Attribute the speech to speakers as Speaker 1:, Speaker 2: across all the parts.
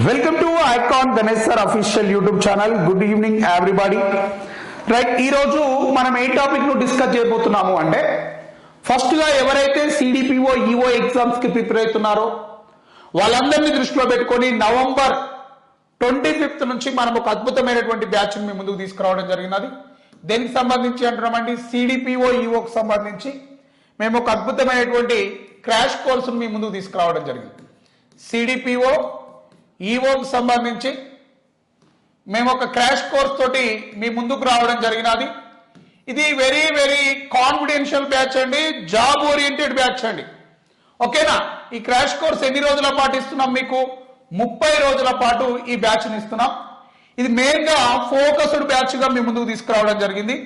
Speaker 1: Welcome to icon Ganesh sir official YouTube channel good evening everybody right ఈ రోజు మనం ఏ టాపిక్ను discuss చేయబోతున్నాము అంటే ఫస్ట్గా ఎవరైతే సిడిపిఓ ఈఓ ఎగ్జామ్స్కి ప్రిపేర్ అవుతున్నారో వాళ్ళందరినీ దృష్టిలో పెట్టుకొని నవంబర్ ట్వంటీ ఫిఫ్త్ నుంచి మనం ఒక అద్భుతమైనటువంటి బ్యాచ్ మీ ముందుకు తీసుకురావడం జరిగినది. దేనికి సంబంధించి అంటున్నామండి? సిడిపిఓ ఈఓకి సంబంధించి మేము ఒక అద్భుతమైనటువంటి క్రాష్ కోర్సును మీ ముందుకు తీసుకురావడం జరిగింది. సిడిపిఓ ఈవోకి సంబంధించి మేము ఒక క్రాష్ కోర్స్ తోటి మీ ముందుకు రావడం జరిగినది. ఇది వెరీ వెరీ కాన్ఫిడెన్షియల్ బ్యాచ్ అండి. జాబ్ ఓరియంటెడ్ బ్యాచ్ అండి. ఓకేనా? ఈ క్రాష్ కోర్స్ ఎన్ని రోజుల పాటు ఇస్తున్నాం మీకు? ముప్పై రోజుల పాటు ఈ బ్యాచ్ని ఇస్తున్నాం. ఇది మెయిన్గా ఫోకస్డ్ బ్యాచ్గా మీ ముందుకు తీసుకురావడం జరిగింది.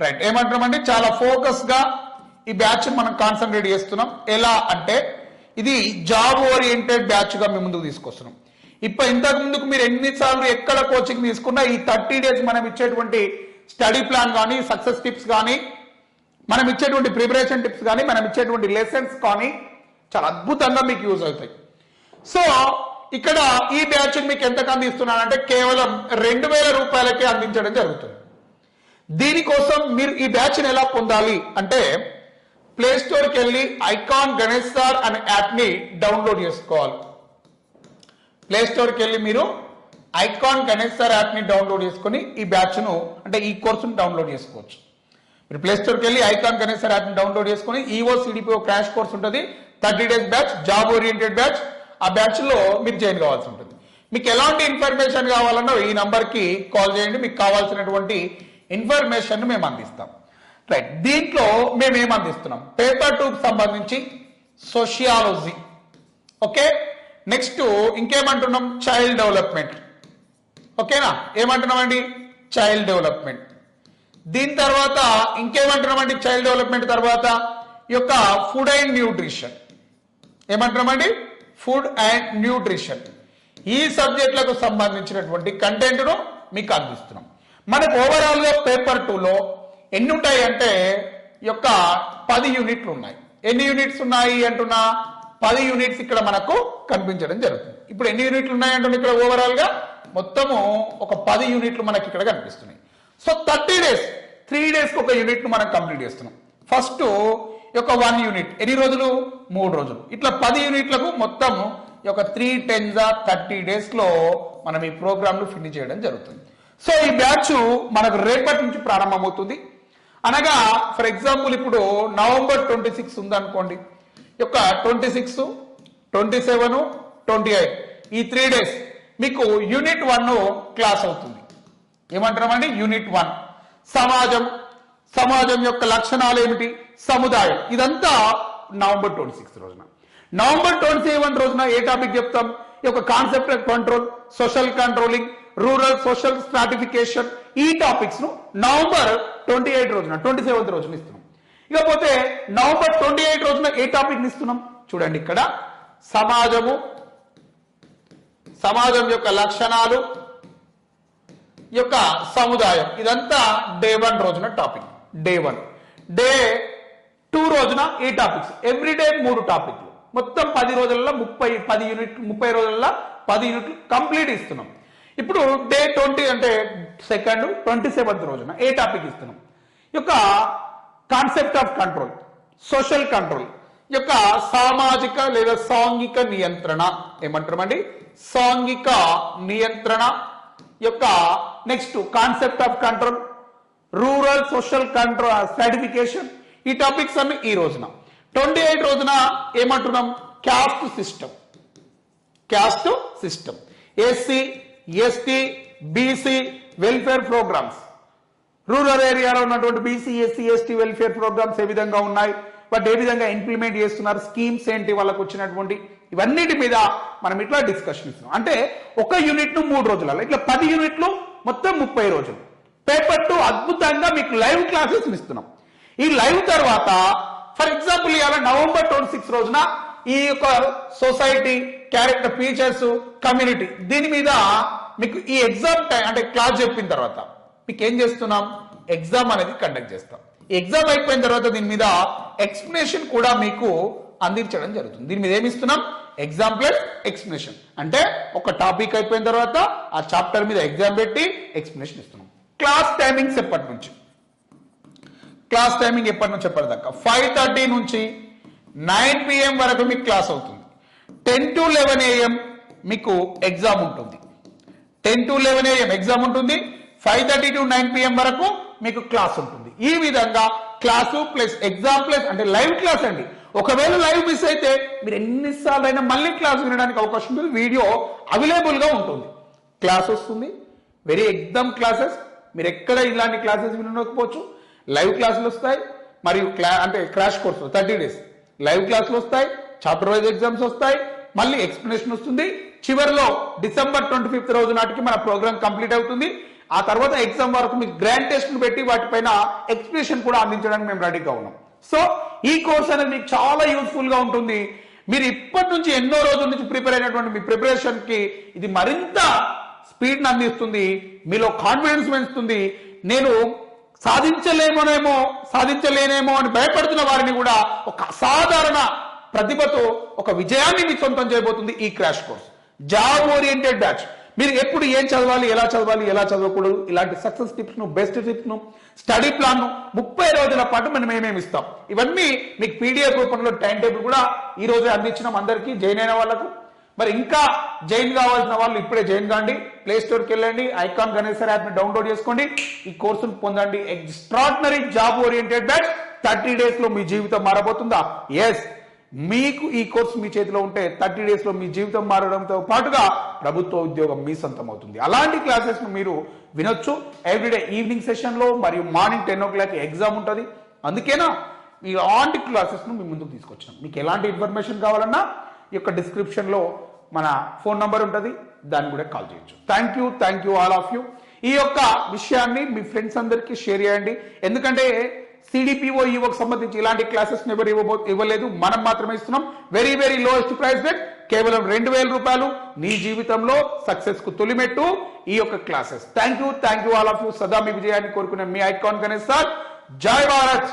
Speaker 1: రైట్ ఏమంటామంటే చాలా ఫోకస్గా ఈ బ్యాచ్ని మనం కాన్సన్ట్రేట్ చేస్తున్నాం. ఎలా అంటే ఇది జాబ్ ఓరియంటెడ్ బ్యాచ్గా మీ ముందుకు తీసుకొస్తున్నాం. ఇప్పుడు ఇంతకు ముందుకు మీరు ఎన్నిసార్లు ఎక్కడ కోచింగ్ తీసుకున్నా ఈ థర్టీ డేస్ మనం ఇచ్చేటువంటి స్టడీ ప్లాన్ కానీ సక్సెస్ టిప్స్ కానీ మనం ఇచ్చేటువంటి ప్రిపరేషన్ టిప్స్ కానీ మనం ఇచ్చేటువంటి లెసన్స్ కానీ చాలా అద్భుతంగా మీకు యూజ్ అవుతాయి. సో ఇక్కడ ఈ బ్యాచ్ మీకు ఎంతకు అందిస్తున్నానంటే కేవలం రెండు వేల రూపాయలకే అందించడం జరుగుతుంది. దీనికోసం మీరు ఈ బ్యాచ్ని ఎలా పొందాలి అంటే ప్లే స్టోర్కి వెళ్ళి ఐకాన్ గణేష్ సార్ అనే యాప్ని డౌన్లోడ్ చేసుకోవాలి. ప్లే స్టోర్కి వెళ్ళి మీరు ఐకాన్ గణేష్ సార్ యాప్ని డౌన్లోడ్ చేసుకొని ఈ బ్యాచ్ను అంటే ఈ కోర్సును డౌన్లోడ్ చేసుకోవచ్చు. మీరు ప్లే స్టోర్కి వెళ్ళి ఐకాన్ గణేష్ సార్ యాప్ని డౌన్లోడ్ చేసుకొని ఈఓ సిడిపిఓ క్రాష్ కోర్స్ ఉంటుంది. Thirty days batch job oriented batch ఆ బ్యాచ్లో మీరు జాయిన్ కావాల్సి ఉంటుంది. మీకు ఎలాంటి ఇన్ఫర్మేషన్ కావాలన్నా ఈ నంబర్కి కాల్ చేయండి. మీకు కావాల్సినటువంటి ఇన్ఫర్మేషన్ మేము అందిస్తాం. రైట్ దీంట్లో మేము ఏమందిస్తున్నాం పేపర్ టూ సంబంధించి సోషియాలజీ ఓకే నెక్స్ట్ ఇంకేమంటున్నాం? చైల్డ్ డెవలప్మెంట్ ఓకేనా? ఏమంటున్నామండి? చైల్డ్ డెవలప్మెంట్ దీని తర్వాత ఇంకేమంటున్నామండి చైల్డ్ డెవలప్మెంట్ తర్వాత? ఈ యొక్క ఫుడ్ అండ్ న్యూట్రిషన్ ఏమంటున్నామండి? ఫుడ్ అండ్ న్యూట్రిషన్ ఈ సబ్జెక్టులకు సంబంధించినటువంటి కంటెంట్ను మీకు అందిస్తున్నాం. మనకు ఓవరాల్గా పేపర్ టూలో ఎన్ని ఉంటాయి అంటే ఈ యొక్క పది యూనిట్లు ఉన్నాయి. ఎన్ని యూనిట్స్ ఉన్నాయి అంటున్నా? పది యూనిట్స్ ఇక్కడ మనకు కనిపించడం జరుగుతుంది. ఇప్పుడు ఎన్ని యూనిట్లు ఉన్నాయంటే ఇక్కడ ఓవరాల్గా? మొత్తము ఒక పది యూనిట్లు మనకి ఇక్కడ కనిపిస్తున్నాయి. సో థర్టీ డేస్ త్రీ డేస్కి ఒక యూనిట్ను మనం కంప్లీట్ చేస్తున్నాం. ఫస్ట్ యొక్క వన్ యూనిట్ ఎన్ని రోజులు? మూడు రోజులు. ఇట్లా పది యూనిట్లకు మొత్తం ఒక యొక్క త్రీ టెన్జా థర్టీ డేస్లో మనం ఈ ప్రోగ్రామ్ను ఫినిష్ చేయడం జరుగుతుంది. సో ఈ బ్యాచ్ మనకు రేపటి నుంచి ప్రారంభమవుతుంది. అనగా ఫర్ ఎగ్జాంపుల్ ఇప్పుడు నవంబర్ ట్వంటీ సిక్స్ ఉందనుకోండి. యొక్క twenty six twenty seven twenty eight ఈ త్రీ డేస్ మీకు యూనిట్ వన్ క్లాస్ అవుతుంది. ఏమంటామండి యూనిట్ వన్ సమాజం సమాజం యొక్క లక్షణాలు ఏమిటి? సముదాయం. ఇదంతా నవంబర్ ట్వంటీ సిక్స్ రోజున. నవంబర్ ట్వంటీ సెవెన్ రోజున ఏ టాపిక్ చెప్తాం? ఈ యొక్క concept control social controlling rural social stratification ఈ టాపిక్స్ను నవంబర్ ట్వంటీ ఎయిట్ రోజున ట్వంటీ సెవెంత్ రోజున ఇస్తున్నాం. ఇకపోతే నవంబర్ ట్వంటీ ఎయిట్ రోజున ఏ టాపిక్ ఇస్తున్నాం చూడండి ఇక్కడ. సమాజము సమాజం యొక్క లక్షణాలు ఈ యొక్క సముదాయం. ఇదంతా డే వన్ రోజున topic. Day one. Day two రోజున ఏ టాపిక్స్. ఎవ్రీ డే మూడు టాపిక్లు. మొత్తం పది రోజులలో ముప్పై పది యూనిట్ ముప్పై రోజులలో పది యూనిట్లు కంప్లీట్ ఇస్తున్నాం. ఇప్పుడు డే ట్వంటీ అంటే సెకండ్ ట్వంటీ సెవెంత్ రోజున ఏ టాపిక్ ఇస్తున్నాం? యొక్క concept of control social control యొక్క సామాజిక లేదా సాంఘిక నియంత్రణ. ఏమంటామండి? సాంఘిక నియంత్రణ యొక్క next concept of control rural social control certification ఈ టాపిక్స్ అన్ని ఈ రోజున. ట్వంటీ ఎయిట్ రోజున ఏమంటున్నాం? Caste system caste system SC ST BC welfare programs rural ఏరియాలో ఉన్నటువంటి BC SC ST welfare programs ఏ విధంగా ఉన్నాయి? బట్ ఏ విధంగా ఇంప్లిమెంట్ చేస్తున్నారు? స్కీమ్స్ ఏంటి? వాళ్ళకు వచ్చినటువంటి ఇవన్నిటి మీద మనం ఇట్లా డిస్కషన్ ఇస్తున్నాం. అంటే ఒక యూనిట్ను మూడు రోజులలో ఇట్లా పది యూనిట్లు మొత్తం ముప్పై రోజులు. పేపర్ టు అద్భుతంగా మీకు లైవ్ క్లాసెస్ ఇస్తున్నాం. ఈ లైవ్ తర్వాత ఫర్ ఎగ్జాంపుల్ ఇవాళ నవంబర్ ట్వంటీ సిక్స్ రోజున ఈ యొక్క సొసైటీ క్యారెక్టర్ ఫీచర్స్ కమ్యూనిటీ దీని మీద మీకు ఈ ఎగ్జామ్ టైం అంటే క్లాస్ చెప్పిన తర్వాత మీకు ఏం చేస్తున్నాం? ఎగ్జామ్ అనేది కండక్ట్ చేస్తాం. ఎగ్జామ్ అయిపోయిన తర్వాత దీని మీద ఎక్స్ప్లెనేషన్ కూడా మీకు అందించడం జరుగుతుంది. దీని మీద ఏమి ఇస్తున్నాం ఎగ్జామ్ ప్లస్ ఎక్స్ప్లెనేషన్ అంటే ఒక టాపిక్ అయిపోయిన తర్వాత ఆ చాప్టర్ మీద ఎగ్జామ్ పెట్టి ఎక్స్ప్లెనేషన్ ఇస్తున్నాం. క్లాస్ టైమింగ్స్ ఎప్పటి నుంచి? క్లాస్ టైమింగ్ ఎప్పటి నుంచి ఎప్పటిదాకా ఫైవ్ థర్టీ నుంచి నైన్ పిఎం వరకు మీకు క్లాస్ అవుతుంది. టెన్ టు లెవెన్ ఏఎం మీకు ఎగ్జామ్ ఉంటుంది. Ten to eleven AM exam ఉంటుంది. Five thirty to nine PM వరకు మీకు క్లాస్ ఉంటుంది. ఈ విధంగా క్లాసు ప్లస్ ఎగ్జామ్ ప్లస్ అంటే లైవ్ క్లాస్ అండి. ఒకవేళ లైవ్ మిస్ అయితే మీరు ఎన్నిసార్లు అయినా మళ్ళీ క్లాస్ వినడానికి అవకాశం ఉంటుంది. వీడియో అవైలబుల్గా ఉంటుంది. క్లాస్ వస్తుంది. వెరీ ఎగ్జామ్ క్లాసెస్ మీరు ఎక్కడ ఇలాంటి క్లాసెస్ వినకపోవచ్చు. లైవ్ క్లాసులు వస్తాయి. మరియు క్లా అంటే crash course thirty days. Live క్లాసులు వస్తాయి. చాప్టర్ వైజ్ ఎగ్జామ్స్ వస్తాయి. మళ్ళీ ఎక్స్ప్లెనేషన్ వస్తుంది. చివరిలో డిసెంబర్ ట్వంటీ ఫిఫ్త్ రోజు నాటికి మన ప్రోగ్రామ్ కంప్లీట్ అవుతుంది. ఆ తర్వాత ఎగ్జామ్ వరకు మీకు గ్రాండ్ టెస్ట్ పెట్టి వాటిపైన ఎక్స్ప్లెనేషన్ కూడా అందించడానికి మేము రెడీగా ఉన్నాం. సో ఈ కోర్స్ అనేది మీకు చాలా యూస్ఫుల్గా ఉంటుంది. మీరు ఇప్పటి నుంచి ఎన్నో రోజుల నుంచి ప్రిపేర్ అయినటువంటి మీ ప్రిపరేషన్కి ఇది మరింత స్పీడ్ని అందిస్తుంది మీలో కాన్ఫిడెన్స్ పెంచుతుంది. నేను సాధించలేమోనేమో సాధించలేనేమో అని భయపడుతున్న వారిని కూడా ఒక అసాధారణ ప్రతిభతో ఒక విజయాన్ని మీ సొంతం చేయబోతుంది ఈ crash course. Job oriented batch. మీరు ఎప్పుడు ఏం చదవాలి ఎలా చదవాలి ఎలా చదవకూడదు? ఇలాంటి సక్సెస్ టిప్స్ను బెస్ట్ టిప్స్ను స్టడీ ప్లాన్ను ముప్పై రోజుల పాటు మనం ఏమేమి ఇస్తాం? ఇవన్నీ మీకు పీడిఎఫ్ రూపంలో టైం టేబుల్ కూడా ఈ రోజే అందించినాం అందరికీ జాయిన్ అయిన వాళ్ళకు. మరి ఇంకా జైన్ కావాల్సిన వాళ్ళు ఇప్పుడే జైన్ కాండి. ప్లే స్టోర్కి వెళ్ళండి ఐకాన్ గణేశ్వర్ యాప్ని డౌన్లోడ్ చేసుకోండి. ఈ కోర్సును పొందండి. Extraordinary job oriented batch thirty డేస్లో మీ జీవితం మారబోతుందా? ఎస్ మీకు ఈ కోర్సు మీ చేతిలో ఉంటే థర్టీ డేస్లో మీ జీవితం మారడంతో పాటుగా ప్రభుత్వ ఉద్యోగం మీ సొంతం అవుతుంది అలాంటి క్లాసెస్ను మీరు వినొచ్చు. ఎవ్రీడే ఈవినింగ్ సెషన్లో మరియు morning ten o'clock exam ఉంటుంది. అందుకేనా ఇలాంటి క్లాసెస్ను మీ ముందుకు తీసుకొచ్చాం మీకు ఎలాంటి ఇన్ఫర్మేషన్ కావాలన్నా ఈ యొక్క డిస్క్రిప్షన్లో మన ఫోన్ నంబర్ ఉంటుంది. దాన్ని కూడా కాల్ చేయొచ్చు. Thank you thank you all of you ఈ యొక్క విషయాన్ని మీ ఫ్రెండ్స్ అందరికీ షేర్ చేయండి. ఎందుకంటే సిడిపిఓ ఈవోకి సంబంధించి ఇలాంటి క్లాసెస్ ఎవరు ఇవ్వబో ఇవ్వలేదు. మనం మాత్రమే ఇస్తున్నాం. Very very lowest price rate కేవలం రెండు వేల రూపాయలు నీ జీవితంలో సక్సెస్కు తొలిమెట్టు ఈ యొక్క classes thank you thank you all of you సదా మీ విజయాన్ని కోరుకునే మీ ఐకాన్ గణేష్ సార్. జై భారత్.